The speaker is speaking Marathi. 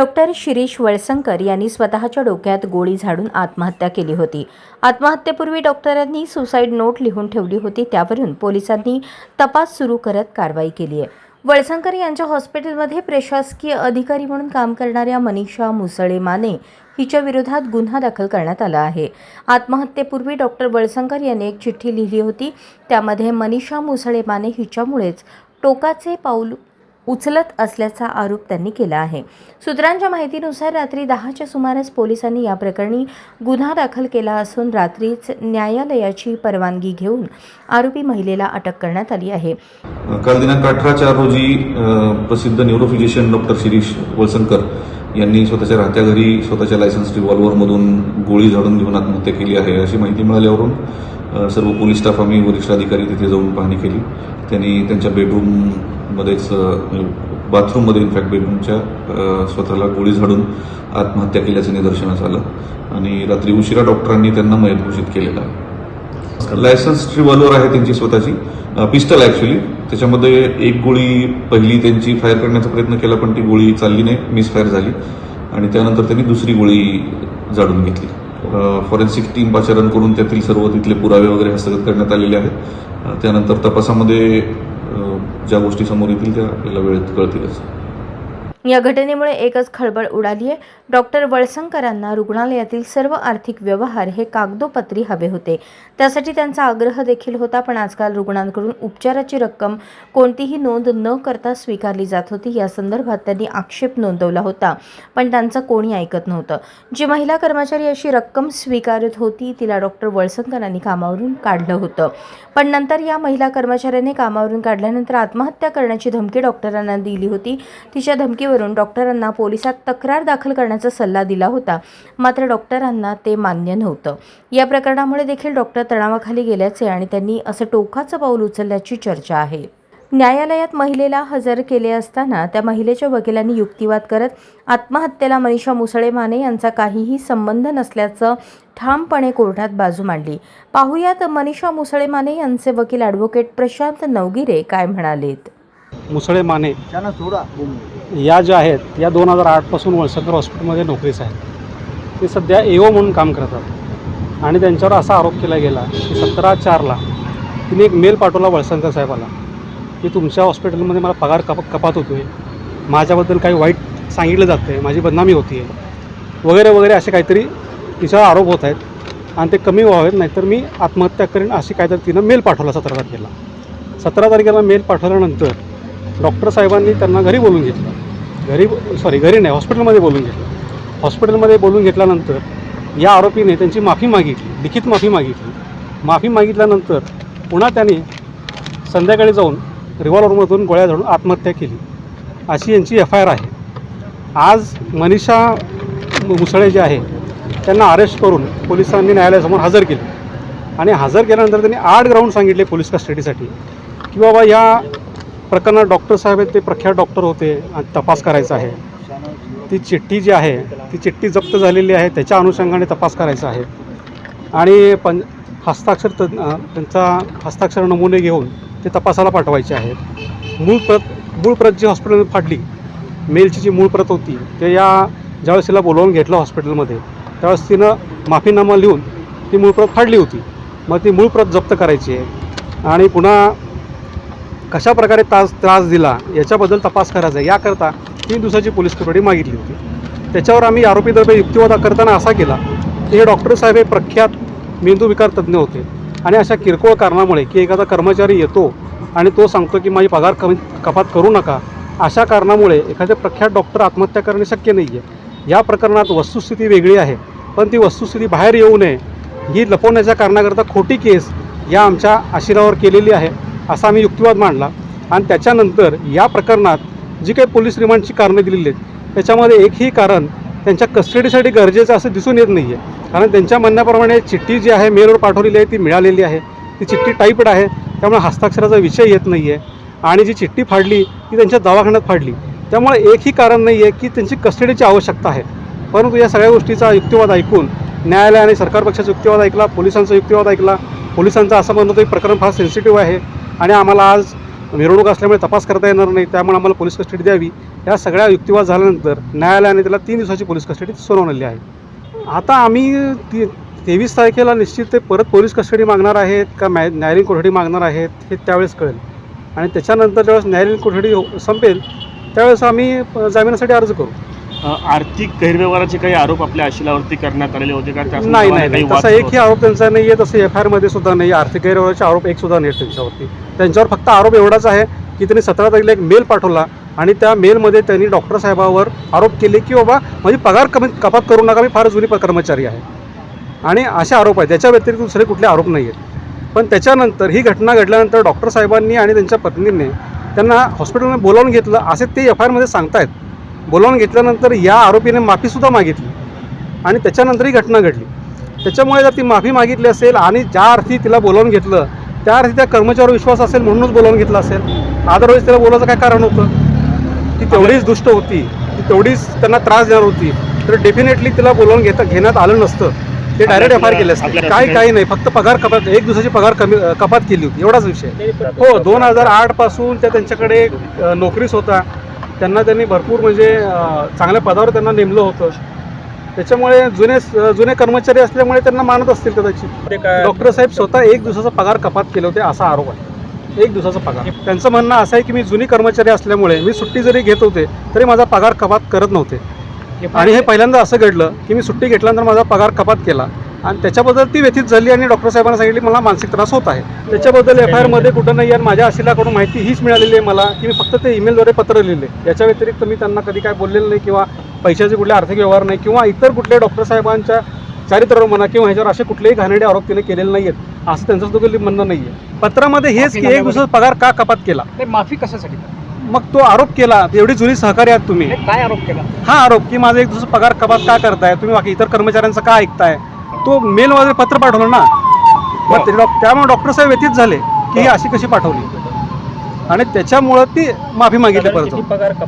डॉक्टर शिरीष वळसंकर यांनी स्वतःच्या डोक्यात गोळी झाडून आत्महत्या केली होती. आत्महत्येपूर्वी डॉक्टरांनी सुसाईड नोट लिहून ठेवली होती. त्यावरून पोलिसांनी तपास सुरू करत कारवाई केली आहे. वळसंकर यांच्या हॉस्पिटलमध्ये प्रशासकीय अधिकारी म्हणून काम करणाऱ्या मनीषा मुसळे माने हिच्या विरोधात गुन्हा दाखल करण्यात आला आहे. आत्महत्येपूर्वी डॉक्टर वळसंकर यांनी एक चिठ्ठी लिहिली होती. त्यामध्ये मनीषा मुसळे माने हिच्यामुळेच टोकाचे पाऊल उचलत असल्याचा आरोप त्यांनी केला आहे. सूत्रांच्या माहितीनुसार रात्री दहाच्या सुमारास पोलिसांनी या प्रकरणी गुन्हा दाखल केला असून रात्रीच न्यायालयाची परवानगी घेऊन आरोपी महिलेला अटक करण्यात आली आहे. काल दिनांक अठरा चार रोजी प्रसिद्ध न्यूरोफिजिशियन डॉक्टर शिरीष वळसंकर यांनी स्वतःच्या राहत्या घरी स्वतःच्या लायसन्स रिव्हॉल्व्हरमधून गोळी झाडून घेऊन आत्महत्या केली आहे अशी माहिती मिळाल्यावरून सर्व पोलीस स्टाफ आम्ही वरिष्ठ अधिकारी तिथे जाऊन पाहणी केली. त्यांनी त्यांच्या मध्येच म्हणजे बाथरूममध्ये इनफॅक्ट बेडरूमच्या स्वतःला गोळी झाडून आत्महत्या केल्याचं निदर्शनास आलं. आणि रात्री उशिरा डॉक्टरांनी त्यांना मयत घोषित केलेला आहे. लायसन्स रिव्हॉल्वर आहे त्यांची स्वतःची. पिस्टल ऍक्च्युली त्याच्यामध्ये एक गोळी पहिली त्यांची फायर करण्याचा प्रयत्न केला पण ती गोळी चालली नाही मिसफायर झाली. आणि त्यानंतर त्यांनी दुसरी गोळी जाडून घेतली. फॉरेन्सिक टीम पाचारण करून त्यातील सर्व तिथले पुरावे वगैरे हस्तगत करण्यात आलेले आहेत. त्यानंतर तपासामध्ये ज्या गोष्टी समोर येतील त्या आपल्याला वेळेत कळतीलच. या घटनेमुळे एकच खळबळ उडाली आहे. डॉक्टर वळसंकरांना रुग्णालयातील सर्व आर्थिक व्यवहार हे कागदोपत्री हवे होते. त्यासाठी त्यांचा आग्रह देखील होता पण आजकाल रुग्णांकडून उपचाराची रक्कम कोणतीही नोंद न करता स्वीकारली जात होती या संदर्भात त्यांनी आक्षेप नोंदवला होता पण त्यांचं कोणी ऐकत नव्हतं. जी महिला कर्मचारी अशी रक्कम स्वीकारत होती तिला डॉक्टर वळसंकरांनी कामावरून काढलं होतं. पण नंतर या महिला कर्मचाऱ्याने कामावरून काढल्यानंतर आत्महत्या करण्याची धमकी डॉक्टरांना दिली होती. तिच्या धमकी धमकीवरून डॉक्टरांना पोलिसात तक्रार दाखल करण्याचा सल्ला दिला होता. मात्र डॉक्टरांना ते मान्य नव्हतं. या प्रकरणामुळे देखील डॉक्टर तणावाखाली गेल्याचे आणि त्यांनी असं टोकाचं पाऊल उचलल्याची चर्चा आहे. न्यायालयात महिलेला हजर केले असताना त्या महिलेच्या वकिलांनी युक्तिवाद करत आत्महत्येला मनीषा मुसळे माने यांचा काहीही संबंध नसल्याचं ठामपणे कोर्टात बाजू मांडली. पाहुयात मनीषा मुसळे माने यांचे वकील ॲडव्होकेट प्रशांत नवगिरे काय म्हणालेत? मुसळे माने. त्यांना सोडा. या ज्या आहेत या दोन हजार आठपासून वळसकर हॉस्पिटलमध्ये नोकरीस आहेत. ते सध्या एओ म्हणून काम करतात. आणि त्यांच्यावर असा आरोप केला गेला की सतरा चारला तिने एक मेल पाठवला वळसंकर साहेबाला की तुमच्या हॉस्पिटलमध्ये मला पगार कप कपात होतो आहे माझ्याबद्दल काही वाईट सांगितलं जातं आहे माझी बदनामी होती आहे वगैरे वगैरे असे काहीतरी तिच्यावर आरोप होत आहेत. आणि ते कमी व्हावेत नाहीतर मी आत्महत्या करेन अशी काहीतरी तिनं मेल पाठवला सतरा तारखेला. सतरा तारखेला मेल पाठवल्यानंतर डॉक्टर साहेबांनी त्यांना घरी बोलून घेतलं. घरी सॉरी घरी नाही हॉस्पिटलमध्ये बोलून घेतलं. हॉस्पिटलमध्ये बोलून घेतल्यानंतर या आरोपीने त्यांची माफी मागितली लिखित माफी मागितली. माफी मागितल्यानंतर पुन्हा त्याने संध्याकाळी जाऊन रिव्हॉल्वरमधून गोळ्या झाडून आत्महत्या केली. अशी यांची एफ आय आर आहे. आज मनीषा मुसळे जे आहे त्यांना अरेस्ट करून पोलिसांनी न्यायालयासमोर हजर केले. आणि हजर केल्यानंतर त्यांनी आठ ग्राउंड सांगितले पोलीस कस्टडीसाठी की बाबा या प्रकरणात डॉक्टर साहेब आहेत ते प्रख्यात डॉक्टर होते आणि तपास करायचा आहे. ती चिठ्ठी जी आहे ती चिठ्ठी जप्त झालेली आहे त्याच्या अनुषंगाने तपास करायचा आहे. आणि पं हस्ताक्षर त त्यांचा हस्ताक्षर नमुने घेऊन ते तपासाला पाठवायचे आहेत. मूळ प्रत मूळ प्रत जी हॉस्पिटलमध्ये फाडली मेलची जी मूळ प्रत होती ते या ज्यावेळेस तिला बोलवून घेतलं हॉस्पिटलमध्ये त्यावेळेस तिनं माफीनामा लिहून ती मूळ प्रत फाडली होती. मग ती मूळ प्रत जप्त करायची आहे. आणि पुन्हा कशा प्रकारे त्रास त्रास दिला याच्याबद्दल तपास करायचा आहे. याकरता तीन दिवसाची पोलीस कोठडी मागितली होती. त्याच्यावर आम्ही आरोपीतर्फे युक्तिवाद करताना असा केला की हे डॉक्टर साहेब हे प्रख्यात मेंदूविकार तज्ज्ञ होते आणि अशा किरकोळ कारणामुळे की एखादा कर्मचारी येतो आणि तो सांगतो की माझी पगार कमी कपात करू नका अशा कारणामुळे एखादे प्रख्यात डॉक्टर आत्महत्या करणे शक्य नाही आहे या प्रकरणात वस्तुस्थिती वेगळी आहे पण ती वस्तुस्थिती बाहेर येऊ नये ही लपवण्याच्या कारणाकरता खोटी केस या आमच्या आशिरावर केलेली आहे. असा आम्ही युक्तिवाद मांडला. आणि त्याच्यानंतर या प्रकरणात जी काही पोलीस रिमांडची कारणं दिलेली आहेत त्याच्यामध्ये एकही कारण त्यांच्या कस्टडीसाठी गरजेचं असं दिसून येत नाही आहे कारण त्यांच्या म्हणण्याप्रमाणे चिठ्ठी जी आहे मेलवर पाठवलेली आहे ती मिळालेली आहे. ती चिठ्ठी टाईपड आहे त्यामुळे हस्ताक्षराचा विषय येत नाही आहे आणि जी चिठ्ठी फाडली ती त्यांच्या दवाखान्यात फाडली. त्यामुळे एकही कारण नाही आहे की त्यांची कस्टडीची आवश्यकता आहे. परंतु या सगळ्या गोष्टीचा युक्तिवाद ऐकून न्यायालयाने सरकार पक्षाचा युक्तिवाद ऐकला पोलिसांचा युक्तिवाद ऐकला. पोलिसांचं असं म्हणणं की प्रकरण फार सेन्सिटिव्ह आहे. आणि आम्हाला आज मिरवणूक असल्यामुळे तपास करता येणार नाही त्यामुळे आम्हाला पोलीस कस्टडी द्यावी. या सगळ्या युक्तिवाद झाल्यानंतर न्यायालयाने त्याला तीन दिवसाची पोलीस कस्टडी सुनावलेली आहे. आता आम्ही ती तेवीस तारखेला निश्चित ते परत पोलीस कस्टडी मागणार आहेत का मॅ न्यायालयीन कोठडी मागणार आहेत हे त्यावेळेस कळेल. आणि त्याच्यानंतर ज्यावेळेस न्यायालयीन कोठडी हो- संपेल त्यावेळेस आम्ही जामिनासाठी अर्ज करू. आर्थिक गैरव्यवहाराचे काही आरोप आपल्या आशिलावरती करण्यात आलेले होते का? नाही नाही तसा एकही आरोप त्यांचा नाही आहे तसं एफ आय आरमध्ये सुद्धा नाही. आर्थिक गैरव्यवहाराचे आरोप एक सुद्धा नाही त्यांच्यावरती. त्यांच्यावर फक्त आरोप एवढाच आहे की त्यांनी सतरा तारखेला एक मेल पाठवला आणि त्या मेलमध्ये त्यांनी डॉक्टर साहेबावर आरोप केले की बाबा माझी पगार कमी कपात करू नका मी फार जुनी कर्मचारी आहे. आणि असे आरोप आहेत. त्याच्या व्यतिरिक्त दुसरे कुठले आरोप नाही आहेत पण त्याच्यानंतर ही घटना घडल्यानंतर डॉक्टर साहेबांनी आणि त्यांच्या पत्नीने त्यांना हॉस्पिटलमध्ये बोलावून घेतलं. असे ते एफ आय आरमध्ये सांगतायत. बोलावून घेतल्यानंतर या आरोपीने माफीसुद्धा मागितली. आणि त्याच्यानंतर ही घटना घडली. त्याच्यामुळे जर ती माफी मागितली असेल आणि ज्या अर्थी तिला बोलावून घेतलं त्या अर्थी त्या कर्मचाऱ्यावर विश्वास असेल म्हणूनच बोलावून घेतलं असेल. अदरवाईज त्याला बोलायचं काय कारण होतं? ती तेवढीच दुष्ट होती. ती तेवढीच त्यांना त्रास देणार होती. तर डेफिनेटली तिला बोलावून घेता घेण्यात आलं नसतं. ते डायरेक्ट एफ आय आर केले असते. काय काही नाही. फक्त पगार कपात एक दिवसाची पगार कमी कपात केली होती. एवढाच विषय. हो दोन हजार आठपासून त्या त्यांच्याकडे अ, नोकरीस होता. त्यांना त्यांनी भरपूर म्हणजे चांगल्या पदावर त्यांना नेमलं होतं. त्याच्यामुळे जुने जुने कर्मचारी असल्यामुळे त्यांना मानत असतील कदाचित. डॉक्टर साहेब स्वतः एक दिवसाचा पगार कपात केले होते असा आरोप आहे. एक दिवसाचा पगार. त्यांचं म्हणणं असं आहे की मी जुनी कर्मचारी असल्यामुळे मी सुट्टी जरी घेत होते तरी माझा पगार कपात करत नव्हते. आणि हे पहिल्यांदा असं घडलं की मी सुट्टी घेतल्यानंतर माझा पगार कपात केला. आणि त्याच्याबद्दल ती व्यथित झाली आणि डॉक्टर साहेबांना सांगितली मला मानसिक त्रास होत आहे. त्याच्याबद्दल एफ आय आरमध्ये कुठं नाही आणि माझ्या अशिलाकडून माहिती हीच मिळालेली आहे मला की मी फक्त ते ईमेलद्वारे पत्र लिहिले. याच्या व्यतिरिक्त मी त्यांना कधी काय बोललेलं नाही किंवा पैशाचे कुठले आर्थिक व्यवहार नाही किंवा इतर कुठले डॉक्टर साहेबांच्या चारित्र्यावर म्हणा किंवा ह्याच्यावर असे कुठलेही घाणेरडे आरोप तिने केलेले नाही आहेत असं त्यांचं सुद्धा म्हणणं नाही आहे पत्रामध्ये हेच की एक दिवसाचा पगार का कपात केला? माफी कशासाठी मग तो आरोप केला. एवढी जुनी सहकारी आहात तुम्ही. काय आरोप केला? हा आरोप की माझा एक दिवस पगार कपात का करताय? तुम्ही बाकी इतर कर्मचाऱ्यांचं का ऐकताय? तो मेल मध्ये पत्र पाठवलं ना. मग त्यामुळे डॉक्टर साहेब व्यतीत झाले की ही अशी कशी पाठवली? आणि त्याच्यामुळं ती माफी मागितली परत. पगार कपात